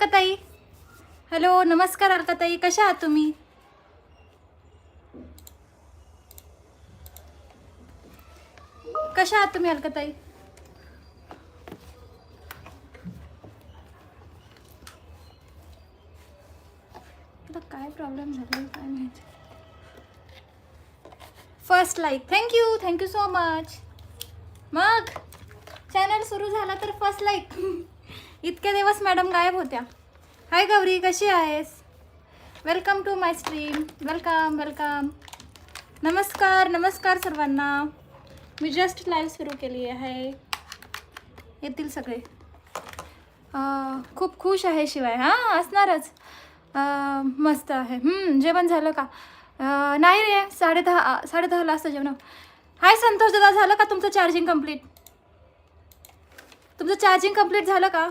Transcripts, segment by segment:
अर्काताई? Hello नमस्कार अर्काताई कशा आहात तुम्ही? कशा आहात तुम्ही अलकताई काय प्रॉब्लेम झाला काय माहिती? First like thank you thank you so much मग चॅनल सुरू झाला तर फर्स्ट लाईक इतके दिवस मॅडम गायब होत्या. हाय गौरी कशी आहेस? Welcome to my stream welcome welcome नमस्कार नमस्कार सर्वांना. मी जस्ट लाईव्ह सुरू केली आहे. येतील सगळे. खूप खुश आहे शिवाय. हां असणारच. मस्त आहे. जेवण झालं का? नाही रे साडे दहा साडे दहाला असतं जेवण. हाय संतोष दादा झालं का तुमचं चार्जिंग कंप्लीट तुमचं चार्जिंग कंप्लीट झालं का?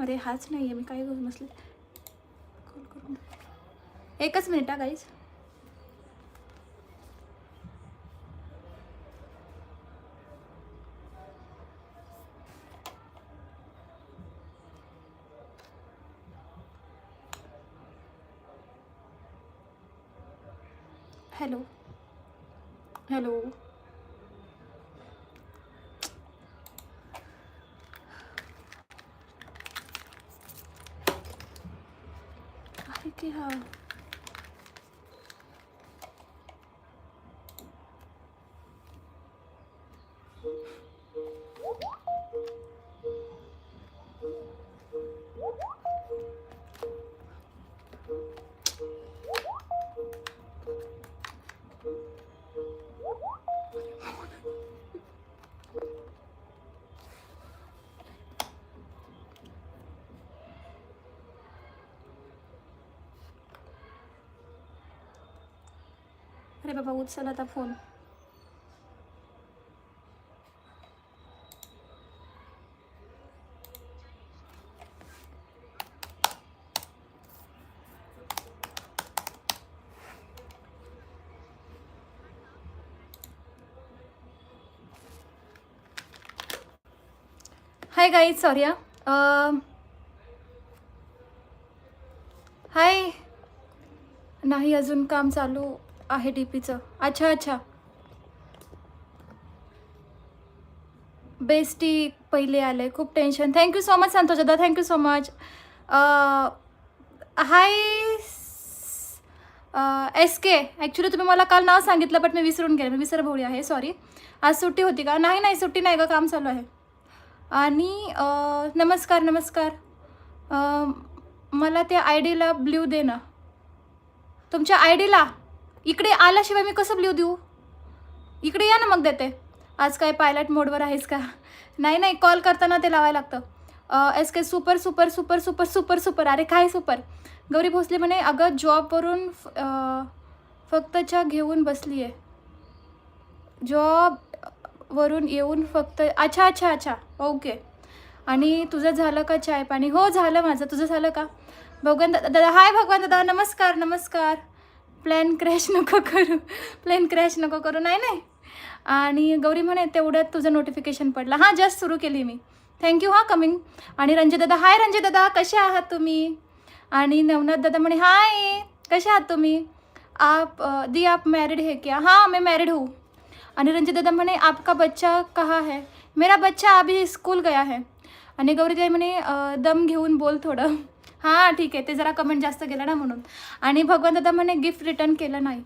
अरे हाच नाही आहे मी काय करून बसले? कॉल करून एकच मिनिट हा गाईज हॅलो हॅलो आहे अरे बाबा उचल आता phone. Hi guys sorry hi नाही अजून काम चालू. आहे डी पीचं अच्छा अच्छा. बेस्टी पहिले आले खूप tension thank you so much Santosh दादा. Thank you so much hi S K actually तुम्ही मला काल नाव सांगितलं बट मी विसरून गेले. मी विसरभोळी आहे. सॉरी आज सुट्टी होती का? नाही नाही सुट्टी नाही का काम चालू आहे. आणि नमस्कार नमस्कार. मला त्या आय डीला ब्ल्यू दे ना. तुमच्या आय डीला इकडे आल्याशिवाय मी कसं ब्ल्यू देऊ? इकडे या ना मग देते. आज काय पायलट मोडवर आहेस का? नाही नाही कॉल करताना ते लावायला लागतं. S K super super super super super super. अरे काय सुपर? गौरी भोसले म्हणे अगं जॉबवरून फ- फक्त चहा घेऊन बसली आहे जॉबवरून येऊन फक्त अच्छा अच्छा अच्छा. ओके. आणि तुझं झालं का चाय पाणी? हो झालं माझं. तुझं झालं का? भगवान दादा दादा हाय भगवान दादा. नमस्कार नमस्कार. प्लॅन क्रॅश नको करू. प्लॅन क्रॅश नको करू. नाही नाही. आणि गौरी म्हणे तेवढ्यात तुझं नोटिफिकेशन पडलं. हां जस्ट सुरू केली मी. थँक्यू हां कमिंग आणि रंजित दादा हाय रंजित दादा कसे आहात तुम्ही? आणि नवनाथ दादा म्हणे हाय. कसे आहात तुम्ही? आप दी आप मॅरिड है क्या? हाँ मैं मैरिड हूँ. आणि रंजित दादा म्हणे आपका बच्चा कहाँ है? मेरा बच्चा अभी स्कूल गया है. आणि गौरीताई म्हणे दम घेऊन बोल थोडं. हां ठीक आहे. ते जरा कमेंट जास्त केलं ना म्हणून. आणि भगवंत दादा म्हणे गिफ्ट रिटर्न केलं नाही.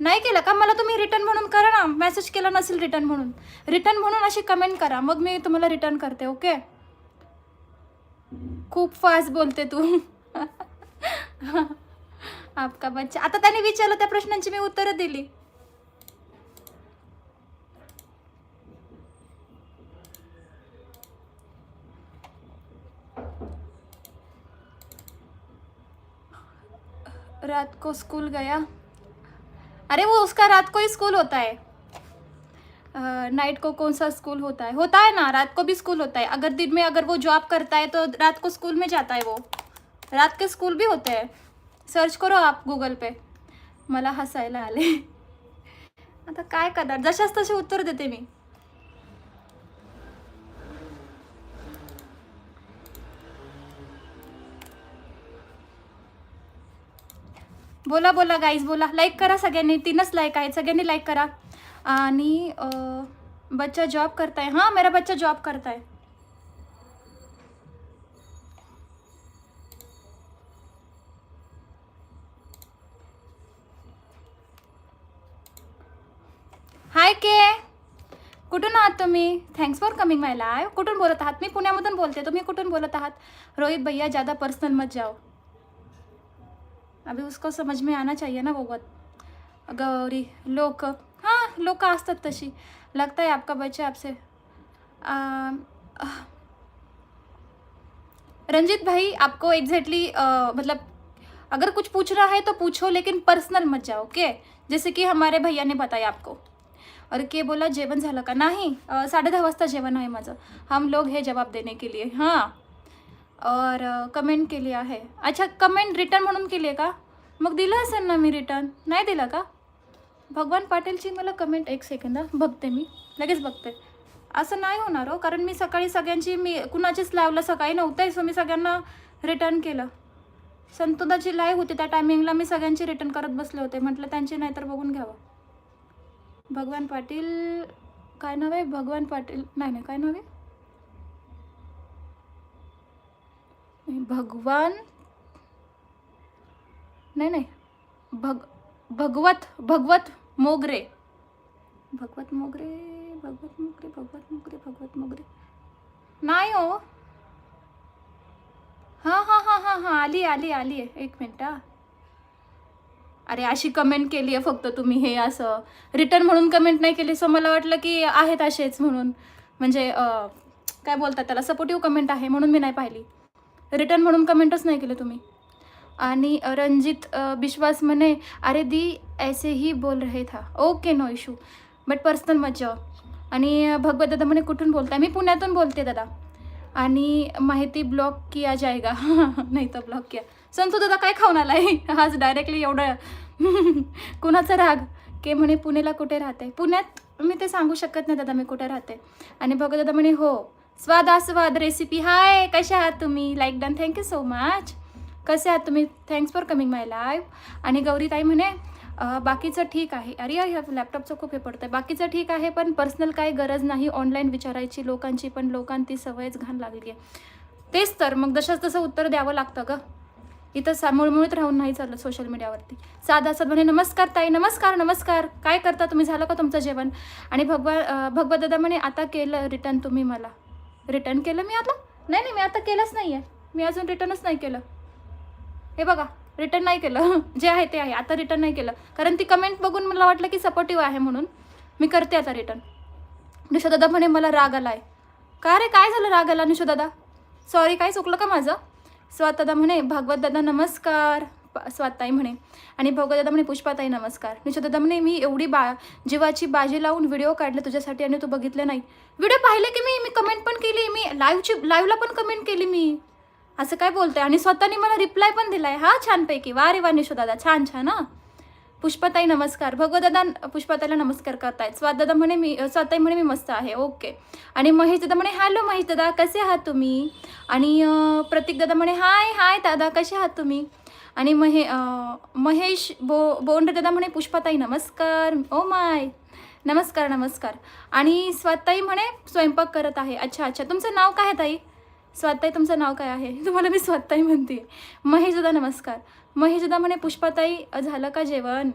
नाही केलं का? मला तुम्ही रिटर्न म्हणून करा ना. मेसेज केला नसेल रिटर्न म्हणून. रिटर्न म्हणून अशी कमेंट करा. मग मी तुम्हाला रिटर्न करते ओके खूप फास्ट बोलते तू. आपका बच्चा. आता त्याने विचारलं त्या प्रश्नांची मी उत्तरं दिली. रात को स्कूल गया। अरे वो उसका रात को ही स्कूल होता है। नाइट को कौन सा स्कूल होता है? होता है ना रात को भी स्कूल होता है। अगर दिन में अगर वो जॉब करता है तो रात को स्कूल में जाता है वो। रात के स्कूल भी होते हैं। सर्च करो आप गूगल पे। मला हसायला आले। आता काय करणार? जशाच तसे उत्तर देते मी. बोला बोला गाईज बोला. लाईक करा सगळ्यांनी. तीनच लाईक आहेत. सगळ्यांनी लाईक करा. आणि बच्चा जॉब करताय. हां मेरा बच्चा जॉब करताय. हाय के कुठून आहात तुम्ही? Thanks for coming my live कुठून बोलत आहात? मी पुण्यामधून बोलते. तुम्ही कुठून बोलत आहात? रोहित भैया ज़्यादा पर्सनल मत जाओ. अभी उसको समझ में आना चाहिए ना वो बात गौरी लोक। हाँ लोक असतात तशी। लगता है आपका बच्चा आपसे रंजीत भाई आपको एग्जैक्टली मतलब अगर कुछ पूछना है तो पूछो लेकिन पर्सनल मत जाओ ओके जैसे की हमारे भैया ने बताया आपको। और के बोला जेवण झालं का? नाही साडे दहा वाजता जेवण आहे माझं। हम लोग हे जवाब देने के लिए। हां। और कमेंट केली आहे. अच्छा कमेंट रिटर्न म्हणून केली आहे का? मग दिलं असेल ना मी रिटर्न नाही दिलं का? भगवान पाटीलची मला कमेंट एक सेकंद बघते मी. लगेच बघते. असं नाही होणार हो कारण मी सकाळी सगळ्यांची मी कुणाचीच लावलं सकाळी नव्हतं सो मी सगळ्यांना रिटर्न केलं. संतोदाची लाईव्ह होती त्या टायमिंगला मी सगळ्यांची रिटर्न करत बसले होते. म्हटलं त्यांची नाहीतर बघून घ्यावं. भगवान पाटील काय नाव आहे? भगवान पाटील नाही नाही काय नाव आहे? भगवान नाही नाही. भग भगवत भगवत मोगरे. भगवत मोगरे भगवत मोगरे भगवत मोगरे भगवत मोगरे. नाही हो. हां हां हां हां हां. आली आली आली आहे. एक मिनटं अरे अशी कमेंट केली आहे फक्त तुम्ही हे असं. रिटर्न म्हणून कमेंट नाही केली सो मला वाटलं की आहेत असेच म्हणून. म्हणजे काय बोलतात त्याला? सपोर्टिव्ह कमेंट आहे म्हणून मी नाही पाहिली. रिटर्न म्हणून कमेंटच नाही केलं तुम्ही. आणि रणजित विश्वास म्हणे अरे दी ऐसे ही बोल रहे था. Okay no issue but personal मत जाओ आणि भगवत दादा म्हणे कुठून बोलताय? मी पुण्यातून बोलते दादा. आणि माहिती ब्लॉक किया जाएगा नाही तर ब्लॉक किया. संतू दादा काय खाऊन आलाय? आज डायरेक्टली एवढं. कुणाचा राग? के म्हणे पुणेला कुठे राहते पुण्यात? मी ते सांगू शकत नाही दादा मी कुठे राहते? आणि भगवत दादा म्हणे हो. स्वाद आस्वाद रेसिपी हाय कसे आहात तुम्ही? Like done thank you so much कसे आहात तुम्ही? Thanks for coming my live आणि गौरीताई म्हणे बाकीचं ठीक आहे. अरे ह्या लॅपटॉपचं खूप हे पडतं आहे बाकीचं ठीक आहे पण पर्सनल काही गरज नाही. ऑनलाईन विचारायची लोकांची पण लोकांची सवयच घाण लागली आहे तेच तर. मग जशाच तसं उत्तर द्यावं लागतं ग. इथं सा मुळमुळीत राहून नाही चाललं सोशल मीडियावरती साधा साध म्हणे नमस्कार ताई नमस्कार नमस्कार. काय करता तुम्ही? झालं का तुमचं जेवण? आणि भगवा भगवत दादा म्हणे आता केलं रिटर्न तुम्ही मला. रिटर्न केलं मी आता? नाही नाही मी आता केलंच नाही आहे मी अजून रिटर्नच नाही केलं. हे बघा रिटर्न नाही केलं. जे आहे ते आहे. आता रिटर्न नाही केलं. कारण ती कमेंट बघून मला वाटलं की सपोर्टिव्ह आहे म्हणून. मी करते आता रिटर्न निशोदादा म्हणे मला राग आला आहे का रे? काय झालं राग आला निशोदादा सॉरी काय चुकलं का माझं? स्वातदा म्हणे भागवत दादा नमस्कार. स्वाताई म्हणे. आणि भगवत दादा म्हणे पुष्पाताई नमस्कार. निशोदादा म्हणे मी एवढी बा जीवाची बाजी लावून व्हिडिओ काढले तुझ्यासाठी आणि तू बघितले नाही. व्हिडिओ पाहिले की मी? मी कमेंट पण केली मी लाईव्हची लाईव्हला पण कमेंट केली मी. असं काय बोलते आणि स्वतःने मला रिप्लाय पण दिलाय. हा छानपैकी. वा रे वा निशोदादा छान छान हा. पुष्पाताई नमस्कार. भगवदादा पुष्पाताईला नमस्कार करतायत. स्वादादा म्हणे मी स्वाताई म्हणे मी मस्त आहे. ओके. आणि महेश दादा म्हणे हॅलो महेश दादा कसे आहात तुम्ही? आणि प्रतीक दादा म्हणे हाय हाय दादा. कसे आहात तुम्ही? आणि महे महेश बो बोंड दादा म्हणे पुष्पाताई नमस्कार. Oh my. नमस्कार नमस्कार. आणि स्वाताई म्हणे स्वयंपाक करत आहे. अच्छा अच्छा. तुमचं नाव काय आहे ताई? स्वाताई तुमचं नाव काय आहे? तुम्हाला मी स्वाताई म्हणते. महेश दादा नमस्कार. महेश दादा म्हणे पुष्पाताई झालं का जेवण?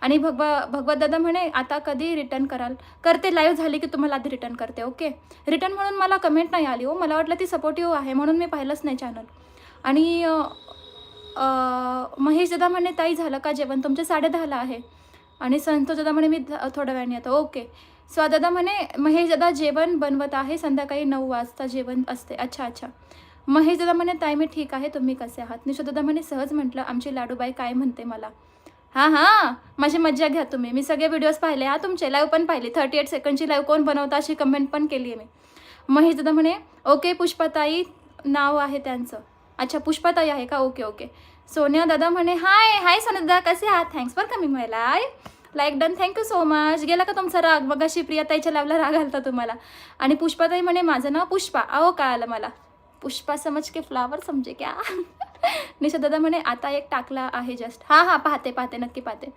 आणि भगवा भगवत दादा म्हणे आता कधी रिटर्न कराल? करते लाईव्ह झाली की तुम्हाला आधी रिटर्न करते ओके रिटर्न म्हणून मला कमेंट नाही आली हो. मला वाटलं ती सपोर्टिव्ह आहे म्हणून मी पाहिलंच नाही चॅनल आणि महेश दादा म्हणे ताई झालं का जेवण? तुमचे साडे दहाला आहे. आणि संतोष दादा म्हणे मी थोड्या वेळाने येतो. ओके. स्वादादा म्हणे महेश दादा जेवण बनवत आहे संध्याकाळी नऊ वाजता जेवण असते. अच्छा अच्छा. महेश दादा म्हणे ताई मी ठीक आहे तुम्ही कसे आहात? निशो दादा म्हणे सहज म्हटलं आमची लाडूबाई काय म्हणते मला? हां हां माझी मज्जा घ्या तुम्ही. मी सगळे व्हिडिओज पाहिले हा तुमचे लाईव्ह पण पाहिले. थर्टी एट सेकंडची लाईव्ह कोण बनवता अशी कमेंट पण केली आहे मी. महेश दादा म्हणे ओके पुष्पाताई नाव आहे त्यांचं. अच्छा पुष्पाताई आहे का? Okay okay. सोनिया दादा म्हणे हाय हाय सोनिया दादा कसे आहात? Thanks for coming my lie like done thank you so much गेला का तुमचा राग? मग अशी प्रियाताईच्या लावला राग घालता तुम्हाला. आणि पुष्पाताई म्हणे माझं नाव पुष्पा. अहो कळालं मला? पुष्पा समज के फ्लावर समजे क्या? निशा दादा म्हणे आता एक टाकला आहे जस्ट हां हां पाहते पाहते नक्की पाहते.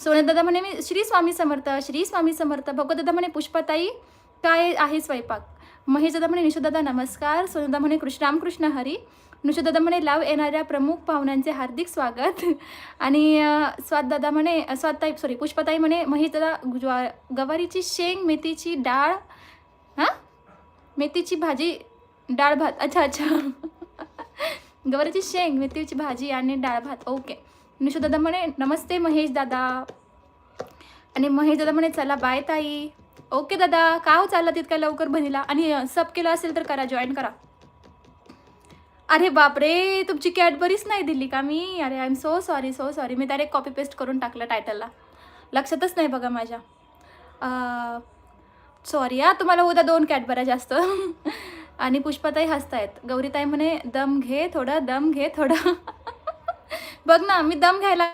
सोनिया दादा म्हणे मी श्री स्वामी समर्थ श्री स्वामी समर्थ. भगवत दादा म्हणे पुष्पाताई काय आहे स्वयंपाक? महेश दादा म्हणे निशा दादा नमस्कार. सोनिया दादा म्हणे कृष्ण रामकृष्ण हरी. दादा म्हणे लाव येणाऱ्या प्रमुख पाहुण्यांचे हार्दिक स्वागत. आणि स्वाद दादा म्हणे स्वादताई सॉरी पुष्पताई म्हणे महेश दादा ज्वा गवारीची शेंग मेथीची डाळ हां? मेथीची भाजी डाळ भात. अच्छा अच्छा. गवारीची शेंग मेथीची भाजी आणि डाळ भात. ओके. निशू दादा म्हणे नमस्ते महेश दादा. आणि महेश दादा म्हणे चला बाय ताई. ओके दादा. का हो चालला तितक्या लवकर बहिणीला? आणि सब केलं असेल तर करा जॉईन करा. अरे बापरे तुमची कॅडबरीच नाही दिली का मी? अरे I am so sorry so sorry me direct copy paste करून टाकलं टायटलला लक्षातच नाही बघा माझ्या. सॉरी हा तुम्हाला उद्या दोन कॅडबऱ्या जास्त. आणि पुष्पाताई हसतायत. गौरीताई म्हणे दम घे थोडं दम घे थोडं. बघ ना मी दम घ्यायला